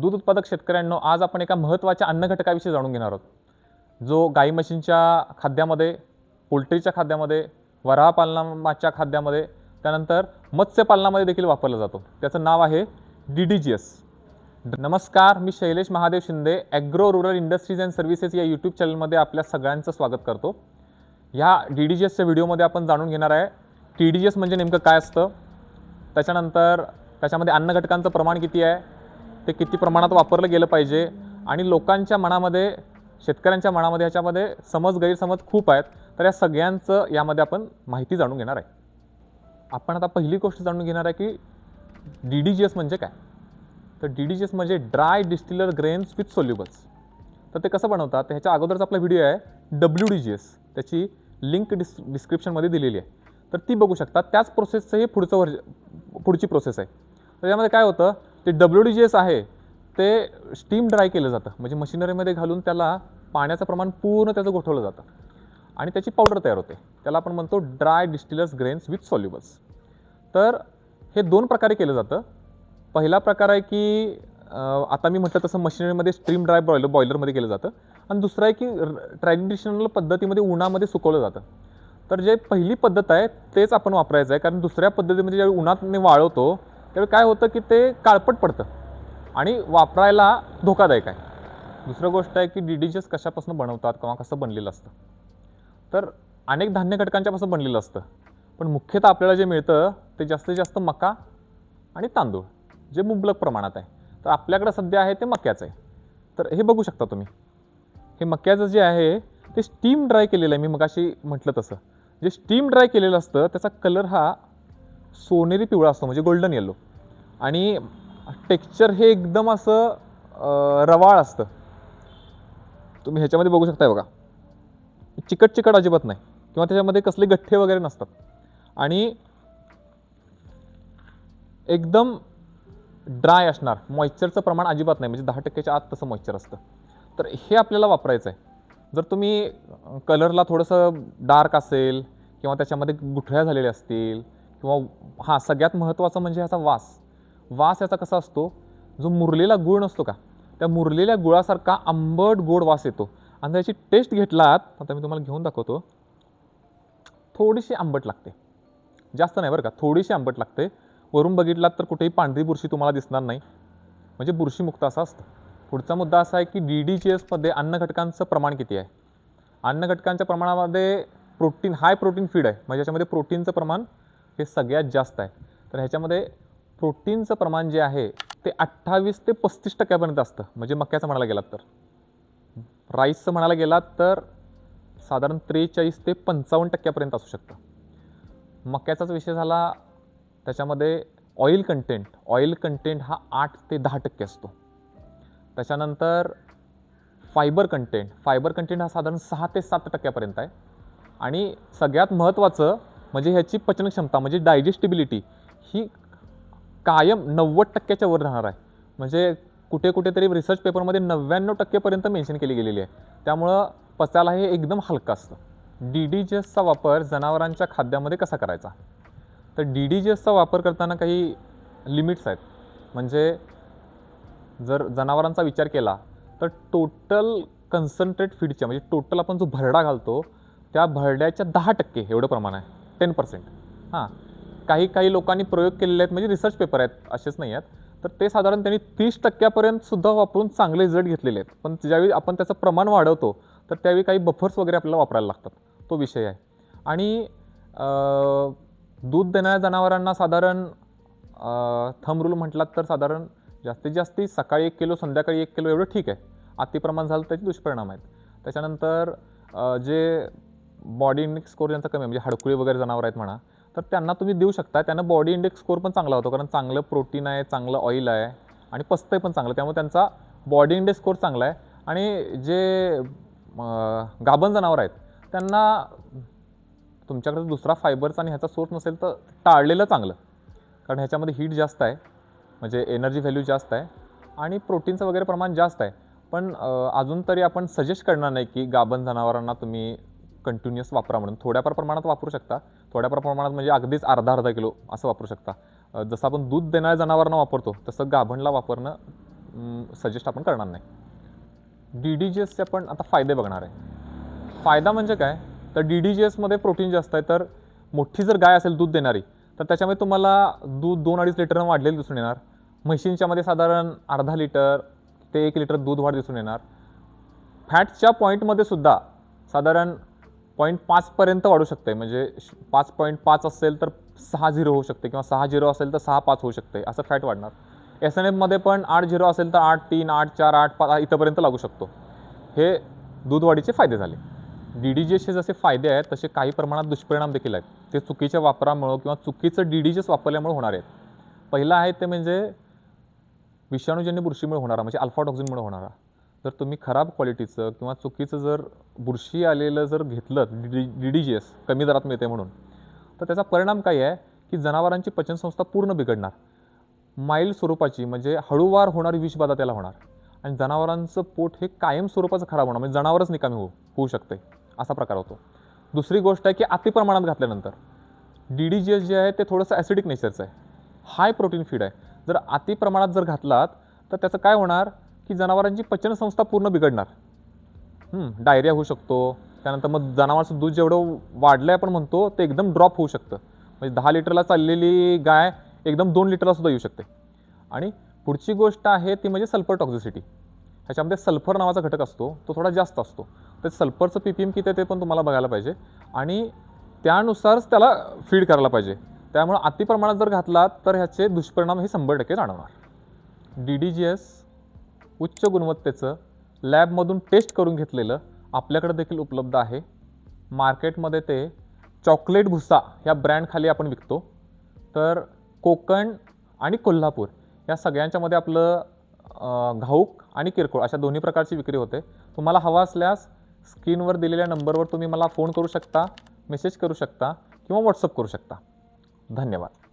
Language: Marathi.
दूध उत्पादक शेतकऱ्यांनो आज आपण एका महत्त्वाच्या अन्न घटकाविषयी जाणून घेणार आहोत. जो गाई म्हशींच्या खाद्यामध्ये पोल्ट्रीच्या खाद्यामध्ये वराहपालनाच्या खाद्यामध्ये त्यानंतर मत्स्यपालनामध्ये देखील वापरला जातो. त्याचं नाव आहे डी डी जी एस नमस्कार मी Shailesh Mahadev Shinde agro rural industries and services या यूट्यूब चॅनलमध्ये आपल्या सगळ्यांचं स्वागत करतो. ह्या डी डी जी एसच्या व्हिडिओमध्ये आपण जाणून घेणार आहे टी डी जी एस म्हणजे नेमकं काय असतं? त्याच्यानंतर त्याच्यामध्ये अन्न घटकांचं प्रमाण किती आहे? ते किती प्रमाणात वापरलं गेलं पाहिजे आणि लोकांच्या मनामध्ये शेतकऱ्यांच्या मनामध्ये ह्याच्यामध्ये समज गैरसमज खूप आहेत. तर या सगळ्यांचं यामध्ये आपण माहिती जाणून घेणार आहे. आपण आता पहिली गोष्ट जाणून घेणार आहे की डी डी जी एस म्हणजे काय? तर डी डी जी एस म्हणजे dry distiller grains with solubles तर ते कसं बनवतात? ह्याच्या अगोदरचा आपला व्हिडिओ आहे डब्ल्यू डी जी एस त्याची लिंक डिस डिस्क्रिप्शनमध्ये दिलेली आहे. तर ती बघू शकता. त्याच प्रोसेसचं हे पुढचं वर्ज पुढची प्रोसेस आहे. तर यामध्ये काय होतं? ते डब्ल्यू डी जी एस आहे ते स्टीम ड्राय केलं जातं. म्हणजे मशिनरीमध्ये घालून त्याला पाण्याचं प्रमाण पूर्ण त्याचं गोठवलं जातं. आणि त्याची पावडर तयार होते. त्याला आपण म्हणतो dry distillers grains with solubles तर हे दोन प्रकारे केलं जातं. पहिला प्रकार आहे की आता मी म्हटलं तसं मशिनरीमध्ये स्ट्रीम ड्राय बॉयलर बॉयलरमध्ये केलं जातं. आणि दुसरं आहे की ट्रॅडिशनल पद्धतीमध्ये उन्हामध्ये सुकवलं जातं. तर जे पहिली पद्धत आहे तेच आपण वापरायचं आहे. कारण दुसऱ्या पद्धतीमध्ये ज्यावेळी उन्हात मी वाळवतो त्यावेळी काय होतं की ते काळपट पडतं. आणि वापरायला धोकादायक आहे. दुसरं गोष्ट आहे की डी डी जेस कशापासून बनवतात किंवा कसं बनलेलं असतं. तर अनेक धान्य घटकांच्यापासून बनलेलं असतं. पण मुख्यतः आपल्याला जे मिळतं ते जास्तीत जास्त मका आणि तांदूळ जे मुबलक प्रमाणात आहे. तर आपल्याकडं सध्या आहे ते मक्याचं आहे. तर हे बघू शकता तुम्ही. हे मक्याचं जे आहे ते स्टीम ड्राय केलेलं आहे. मी मगाशी म्हटलं तसं. जे स्टीम ड्राय केलेलं असतं त्याचा कलर हा सोनेरी पिवळा असतो म्हणजे गोल्डन येलो आणि टेक्स्चर हे एकदम असं रवाळ असतं. तुम्ही ह्याच्यामध्ये बघू शकताय बघा. चिकट चिकट अजिबात नाही. किंवा त्याच्यामध्ये कसले गठ्ठे वगैरे नसतात. आणि एकदम ड्राय असणार. मॉइश्चरचं प्रमाण अजिबात नाही. म्हणजे दहा टक्क्याच्या आत तसं मॉइश्चर असतं. तर हे आपल्याला वापरायचं आहे जर तुम्ही कलरला थोडंसं डार्क असेल किंवा त्याच्यामध्ये गुठळ्या झालेल्या असतील किंवा हा सगळ्यात महत्त्वाचं म्हणजे ह्याचा वास. वास याचा कसा असतो? जो मुरलेला गुळ नसतो का? त्या मुरलेल्या गुळासारखा आंबट गोड वास येतो. आणि त्याची टेस्ट घेतलात आता मी तुम्हाला घेऊन दाखवतो. थोडीशी आंबट लागते. जास्त नाही बरं का? थोडीशी आंबट लागते. वरून बघितलात तर कुठेही पांढरी बुरशी तुम्हाला दिसणार नाही. म्हणजे बुरशीमुक्त असं असतं. पुढचा मुद्दा असा आहे की डी डी जी एसमध्ये अन्न घटकांचं प्रमाण किती आहे? अन्न घटकांच्या प्रमाणामध्ये प्रोटीन हाय प्रोटीन फीड आहे. म्हणजे याच्यामध्ये प्रोटीनचं प्रमाण हे सगळ्यात जास्त आहे. तर ह्याच्यामध्ये प्रोटीनचं प्रमाण जे आहे ते अठ्ठावीस ते पस्तीस टक्क्यापर्यंत असतं. म्हणजे मक्याचं म्हणायला गेलात तर. राईसचं म्हणायला गेलात तर साधारण त्रेचाळीस ते पंचावन्न टक्क्यापर्यंत असू शकतं. मक्याचाच विषय झाला त्याच्यामध्ये ऑइल कंटेंट ऑइल कंटेंट हा आठ ते दहा टक्के असतो. त्याच्यानंतर फायबर कंटेंट फायबर कंटेंट हा साधारण सहा ते सात टक्क्यापर्यंत आहे. आणि सगळ्यात महत्त्वाचं म्हणजे ह्याची पचन क्षमता म्हणजे डायजेस्टिबिलिटी ही कायम नव्वद टक्क्याच्या वर राहणार आहे. म्हणजे कुठे कुठेतरी रिसर्च पेपरमध्ये नव्याण्णव टक्केपर्यंत मेन्शन केली गेलेली आहे. त्यामुळं पचायला हे एकदम हलकं असतं. डी डी जी एसचा वापर जनावरांच्या खाद्यामध्ये कसा करायचा? तर डी डी जी एसचा वापर करताना काही लिमिट्स आहेत. म्हणजे जर जनावरांचा विचार केला तर टोटल कन्सन्ट्रेट फीडच्या म्हणजे टोटल आपण जो भरडा घालतो त्या भरड्याच्या दहा टक्के एवढं प्रमाण आहे. टेन पर्सेंट हां. काही काही लोकांनी प्रयोग केलेले आहेत म्हणजे रिसर्च पेपर आहेत असेच नाही आहेत. तर ते साधारण त्यांनी तीस टक्क्यापर्यंत सुद्धा वापरून चांगले रिझल्ट घेतलेले आहेत. पण ज्यावेळी आपण त्याचं प्रमाण वाढवतो तर त्यावेळी काही बफर्स वगैरे आपल्याला वापरायला लागतात. तो विषय आहे. आणि दूध देणाऱ्या जनावरांना साधारण थम रूल म्हटलात तर साधारण जास्तीत जास्त सकाळी एक किलो संध्याकाळी एक किलो एवढं ठीक आहे. अतिप्रमाण झालं त्याचे दुष्परिणाम आहेत. त्याच्यानंतर जे बॉडी इंडेक्स स्कोर ज्यांचा कमी आहे म्हणजे हडकुळी वगैरे जनावर आहेत म्हणा तर त्यांना तुम्ही देऊ शकता. त्यांना बॉडी इंडेक्स स्कोर पण चांगला होतो कारण चांगलं प्रोटीन आहे चांगलं ऑइल आहे आणि पचतंय पण चांगलं. त्यामुळे त्यांचा बॉडी इंडेक्स स्कोर चांगला आहे. आणि जे गाभण जनावर आहेत त्यांना तुमच्याकडे दुसरा फायबरचा आणि ह्याचा सोर्स नसेल तर टाळलेलं चांगलं. कारण ह्याच्यामध्ये हीट जास्त आहे म्हणजे एनर्जी व्हॅल्यू जास्त आहे आणि प्रोटीनचं वगैरे प्रमाण जास्त आहे. पण अजून तरी आपण सजेस्ट करणार नाही की गाभण जनावरांना तुम्ही कंटिन्युअस वापरा म्हणून. थोड्याफार प्रमाणात वापरू शकता. थोड्याफार प्रमाणात म्हणजे अगदीच अर्धा अर्धा किलो असं वापरू शकता. जसं आपण दूध देणाऱ्या जनावरांना वापरतो तसं गाभणला वापरणं सजेस्ट आपण करणार नाही. डी डी जी एसचे आपण आता फायदे बघणार आहे. फायदा म्हणजे काय? तर डी डी जी एसमध्ये प्रोटीन जास्त आहे तर मोठी जर गाय असेल दूध देणारी तर त्याच्यामध्ये तुम्हाला दूध दोन अडीच लिटरनं वाढलेलं दिसून येणार. म्हशींच्यामध्ये साधारण अर्धा लिटर ते एक लिटर दूध वाढ दिसून येणार. फॅटच्या पॉईंटमध्ये सुद्धा साधारण पॉईंट पाचपर्यंत वाढू शकते म्हणजे पाच पॉईंट पाच असेल तर सहा झिरो होऊ शकते किंवा सहा झिरो असेल तर सहा पाच होऊ शकते असं फॅट वाढणार. एस एन एफमध्ये पण आठ झिरो असेल तर आठ तीन आठ चार आठ पाच इथंपर्यंत लागू शकतो. हे दूध वाढीचे फायदे झाले. डी डी जी एसचे जसे फायदे आहेत तसे काही प्रमाणात दुष्परिणाम देखील आहेत. ते चुकीच्या वापरामुळं किंवा चुकीचं डी डी जी एस वापरल्यामुळे होणार आहेत. पहिलं आहे ते म्हणजे विषाणूजन्य बुरशीमुळे होणारा म्हणजे अल्फाटॉक्झिनमुळे होणारा. जर तुम्ही खराब क्वालिटीचं किंवा चुकीचं जर बुरशी आलेलं जर घेतलं डी डी जी एस कमी दरात मिळते म्हणून तर त्याचा परिणाम काय आहे की जनावरांची पचनसंस्था पूर्ण बिघडणार. माईल स्वरूपाची म्हणजे हळूवार होणारी विषबाधा त्याला होणार. आणि जनावरांचं पोट हे कायम स्वरूपाचं खराब होणार म्हणजे जनावरच निकामी होऊ होऊ शकते असा प्रकार होतो. दुसरी गोष्ट आहे की अति प्रमाणात घातल्यानंतर डी डी जी एस जे आहे ते थोडंसं ॲसिडिक नेचरचं आहे. हाय प्रोटीन फीड आहे. जर अति प्रमाणात जर घातलात तर त्याचं काय होणार? की जनावरांची पचनसंस्था पूर्ण बिघडणार. डायरिया होऊ शकतो. त्यानंतर मग जनावरांचं दूध जेवढं वाढलं आहे आपण म्हणतो ते एकदम ड्रॉप होऊ शकतं. म्हणजे दहा लिटरला चाललेली गाय एकदम दोन लिटरला सुद्धा येऊ शकते. आणि पुढची गोष्ट आहे ती म्हणजे सल्फर टॉक्झिसिटी ह्याच्यामध्ये सल्फर नावाचा घटक असतो तो थोडा जास्त असतो. तर सल्फरचं पी पी एम किती आहे ते पण तुम्हाला बघायला पाहिजे. आणि त्यानुसारच त्याला फीड करायला पाहिजे. त्यामुळे अतिप्रमाणात जर घातला तर ह्याचे दुष्परिणाम हे शंभर टक्के जाणवणार. डी डी जी एस उच्च गुणवत्तेचं लॅबमधून टेस्ट करून घेतलेलं आपल्याकडे देखील उपलब्ध आहे. मार्केटमध्ये ते चॉकलेट भुसा ह्या ब्रँडखाली आपण विकतो. तर कोकण आणि कोल्हापूर या सगळ्यांच्यामध्ये आपलं घाऊक आणि किरकोळ अशा दोन्ही प्रकारची विक्री होते. तुम्हाला हवा असल्यास स्क्रीनवर दिलेल्या नंबरवर तुम्ही मला फोन करू शकता मेसेज करू शकता किंवा व्हॉट्सअप करू शकता. धन्यवाद.